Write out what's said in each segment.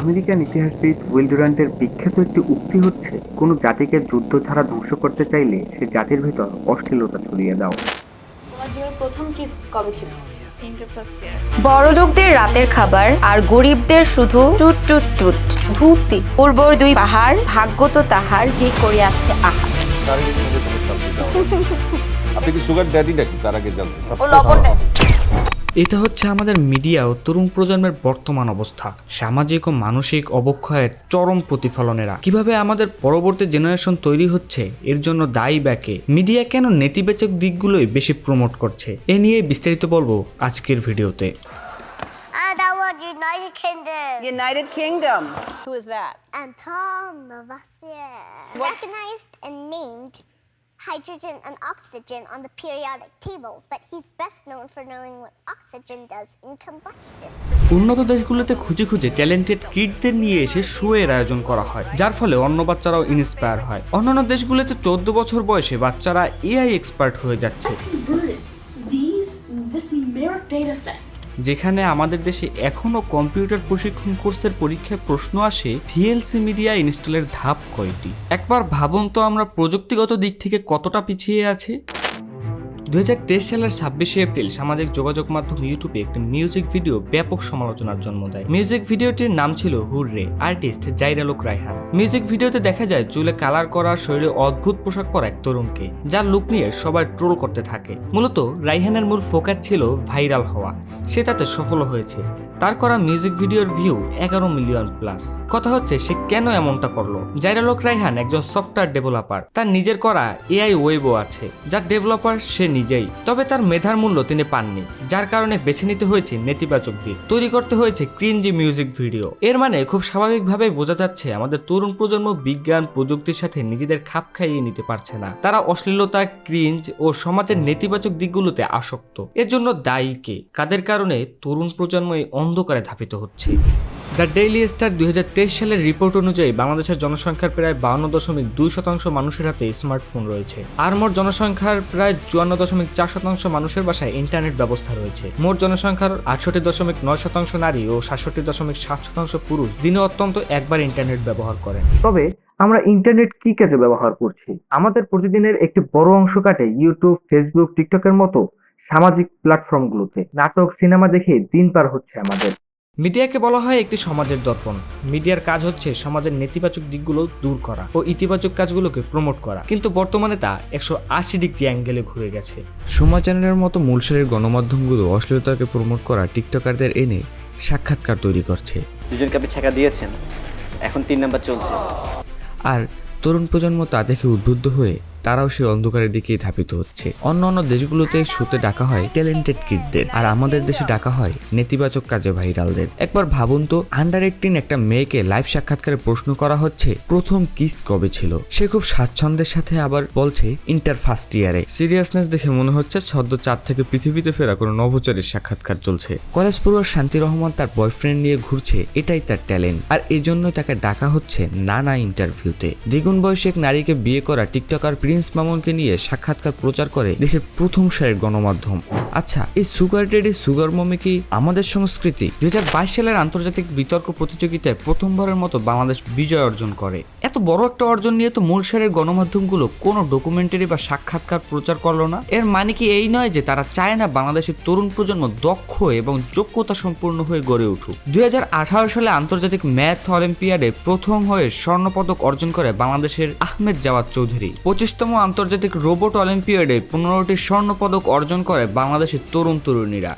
American ইতিহাসবিদ will ডুরান্টের বিখ্যাত একটি উক্তি হচ্ছে কোনো জাতিকে যুদ্ধ ছাড়া ধ্বংস করতে চাইলে সে জাতির ভিতর অশ্লীলতা ছড়িয়ে দাও। তোমার জীবনের প্রথম কিস কবে ছিল? ইন্টার ফার্স্ট ইয়ার বড়লোকদের রাতের খাবার আর গরিবদের শুধু টুট টুট টুট। ধূপতি উর্বর দুই পাহাড় ভাগ্য তো তাহার যে করিয়াছে আহার। আপনি কি সুগার ড্যাডি নাকি? তার আগে জানতে এটা হচ্ছে আমাদের মিডিয়া ও তরুণ প্রজন্মের বর্তমান অবস্থা সামাজিক ও মানসিক অবক্ষয়ের চরম প্রতিফলনেরা কীভাবে আমাদের পরবর্তী জেনারেশন তৈরি হচ্ছে এর জন্য দায়ী ব্যাকে মিডিয়া কেন নেতিবাচক দিকগুলোই বেশি প্রমোট করছে এ নিয়ে বিস্তারিত বলব আজকের ভিডিওতে United Kingdom. United Kingdom. Who is that? Anton Lavoisier. Recognized and named hydrogen and oxygen on the periodic table, but he's best known for knowing what oxygen does in combustion. উন্নত দেশগুলোতে খুঁজে খুঁজে ট্যালেন্টেড কিডদের নিয়ে এসে শোয়ের আয়োজন করা হয় যার ফলে অন্য বাচ্চারাও ইন্সপায়ার হয় অন্যান্য দেশগুলোতে চোদ্দ বছর বয়সে বাচ্চারা এআই এক্সপার্ট হয়ে যাচ্ছে যেখানে আমাদের দেশে এখনও কম্পিউটার প্রশিক্ষণ কোর্সের পরীক্ষায় প্রশ্ন আসে, ভিএলসি মিডিয়া ইনস্টলের ধাপ কয়টি? একবার ভাবুন তো আমরা প্রযুক্তিগত দিক থেকে কতটা পিছিয়ে আছি। দুই হাজার তেইশ সালের ছাব্বিশে এপ্রিল সামাজিক যোগাযোগ মাধ্যম ইউটিউবে একটি মিউজিক ভিডিও ব্যাপক সমালোচনার জন্ম দেয়। মিউজিক ভিডিওটির নাম ছিল হুররে আর্টিস্ট জাইরালুক রায়হান। মিউজিক ভিডিওতে দেখা যায় চুলে কালার করা শরীরে অদ্ভুত পোশাক পরা এক তরুণকে, যার লুক নিয়ে সবাই ট্রোল করতে থাকে। মূলত রাইহানের মূল ফোকাস ছিল ভাইরাল হওয়া। সে তাতে সফল হয়েছে। তার করা মিউজিক ভিডিওর ভিউ এগারো মিলিয়ন প্লাস কথা হচ্ছে সে কেন এমনটা করল? জাইরালোক রাইহান একজন সফটওয়্যার ডেভেলপার তার নিজের করা এআই ওয়েবও আছে, যার ডেভেলপার সে নিজেই। তবে তার মেধার মূল্য তিনি পাননি, যার কারণে বেছে নিতে হয়েছে নেতিবাচক দিক। তৈরি করতে হয়েছে ক্রিঞ্জি মিউজিক ভিডিও এর মানে খুব স্বাভাবিকভাবে বোঝা যাচ্ছে, আমাদের তরুণ প্রজন্ম বিজ্ঞান প্রযুক্তির সাথে নিজেদের খাপ খাইয়ে নিতে পারছে না। তারা অশ্লীলতা ক্রিঞ্জ ও সমাজের নেতিবাচক দিকগুলোতে আসক্ত। এর জন্য দায়ী কে? কাদের কারণে তরুণ প্রজন্ম এই অন্ধকারে ধাপিত হচ্ছে? দ্য ডেইলি স্টার দু হাজার তেইশ সালের রিপোর্ট অনুযায়ী বাংলাদেশের জনসংখ্যার প্রায় বাউন্ন দশমিক দুই শতাংশ মানুষের হাতে স্মার্টফোন রয়েছে। আর মোট জনসংখ্যার প্রায় চুয়ান্ন দশমিক চার শতাংশ মানুষের বাসায় ইন্টারনেট ব্যবস্থা রয়েছে। মোট জনসংখ্যার আটষট্টি দশমিক নয় শতাংশ নারী ও সাতষট্টি দশমিক সাত শতাংশ পুরুষ দিনে অত্যন্ত একবার ইন্টারনেট ব্যবহার করেন। তবে আমরা ইন্টারনেট কি কাজে ব্যবহার করছি? আমাদের প্রতিদিনের একটি বড় অংশ কাটে ইউটিউব, ফেসবুক, টিকটকের মতো সামাজিক প্ল্যাটফর্মগুলোতে। নাটক, সিনেমা দেখে দিন পার হচ্ছে আমাদের। মিডিয়াকে বলা হয় একটি সমাজের দর্পণ। মিডিয়ার কাজ হচ্ছে সমাজের নেতিবাচক দিকগুলো দূর করা ও ইতিবাচক কাজগুলোকে প্রমোট করা। কিন্তু বর্তমানে তা একশো আশি ডিগ্রি অ্যাঙ্গেলে ঘুরে গেছে। সময় চ্যানেলের মতো মূলসারের গণমাধ্যমগুলো অশ্লীলতাকে প্রমোট করা টিকটকারদের এনে সাক্ষাৎকার তৈরি করছে। দুজনকে আপনি ছেঁকা দিয়েছেন এখন তিন নাম্বার চলছে। আর তরুণ প্রজন্ম তা দেখে উদ্বুদ্ধ হয়ে তারাও সেই অন্ধকারের দিকেই ধাপিত হচ্ছে। অন্য অন্য দেশগুলোতে শুতে ডাকা হয় ট্যালেন্টেড কিডদের আর আমাদের দেশে ডাকা হয় নেতিবাচক কাজে ভাইরালদের। একবার ভাবুন তো আন্ডার এইটিন একটা মেয়েকে লাইভ সাক্ষাৎকারে প্রশ্ন করা হচ্ছে, প্রথম কিস কবে ছিল? সে খুব স্বাচ্ছন্দ্যের সাথে আবার বলছে ইন্টার ফার্স্ট ইয়ারে সিরিয়াসনেস দেখে মনে হচ্ছে সদ্য চাঁদ থেকে পৃথিবীতে ফেরা কোনো নভোচারীর সাক্ষাৎকার চলছে। কলেজ পড়ুয়ার শান্তি রহমান তার বয়ফ্রেন্ড নিয়ে ঘুরছে, এটাই তার ট্যালেন্ট আর এজন্যই তাকে ডাকা হচ্ছে নানা ইন্টারভিউতে দ্বিগুণ বয়সী এক নারীকে বিয়ে করা টিকটকার প্রিন্স মামুনকে নিয়ে সাক্ষাৎকার প্রচার করে দেশের প্রথম সারির গণমাধ্যম। আচ্ছা এই সুগার ডেডি সুগার মমি কি আমাদের সংস্কৃতি? দুই হাজার বাইশ সালের আন্তর্জাতিক বিতর্ক প্রতিযোগিতায় প্রথমবারের মতো বাংলাদেশ বিজয় অর্জন করে। এত বড় একটা অর্জন নিয়ে তো মূল সারের গণমাধ্যমগুলো কোনো ডকুমেন্টারি বা সাক্ষাৎকার প্রচার করল না। এর মানে কি এই নয় যে তারা চায় না বাংলাদেশের তরুণ প্রজন্ম দক্ষ এবং যোগ্যতা সম্পূর্ণ হয়ে গড়ে উঠুক? দুই হাজার আঠারো সালে আন্তর্জাতিক ম্যাথ অলিম্পিয়াডে প্রথম হয়ে স্বর্ণপদক অর্জন করে বাংলাদেশের আহমেদ জাওয়াদ চৌধুরী। পঁচিশতম আন্তর্জাতিক রোবট অলিম্পিয়াডে পনেরোটি স্বর্ণপদক অর্জন করে বাংলাদেশের তরুণ তরুণীরা।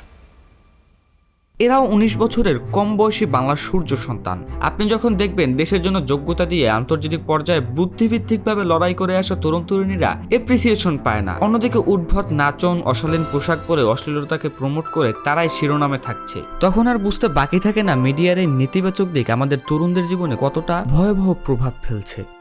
এরাও উনিশ বছরের কম বয়সী বাংলার সূর্য সন্তান। আপনি যখন দেখবেন দেশের জন্য যোগ্যতা দিয়ে আন্তর্জাতিক পর্যায়ে বুদ্ধিভিত্তিকভাবে লড়াই করে আসা তরুণ তরুণীরা এপ্রিসিয়েশন পায় না। অন্যদিকে উদ্ভট নাচন, অশালীন পোশাক পরে অশ্লীলতাকে প্রমোট করে তারাই শিরোনামে থাকছে। তখন আর বুঝতে বাকি থাকে না মিডিয়ার এই নেতিবাচক দিক আমাদের তরুণদের জীবনে কতটা ভয়াবহ প্রভাব ফেলছে।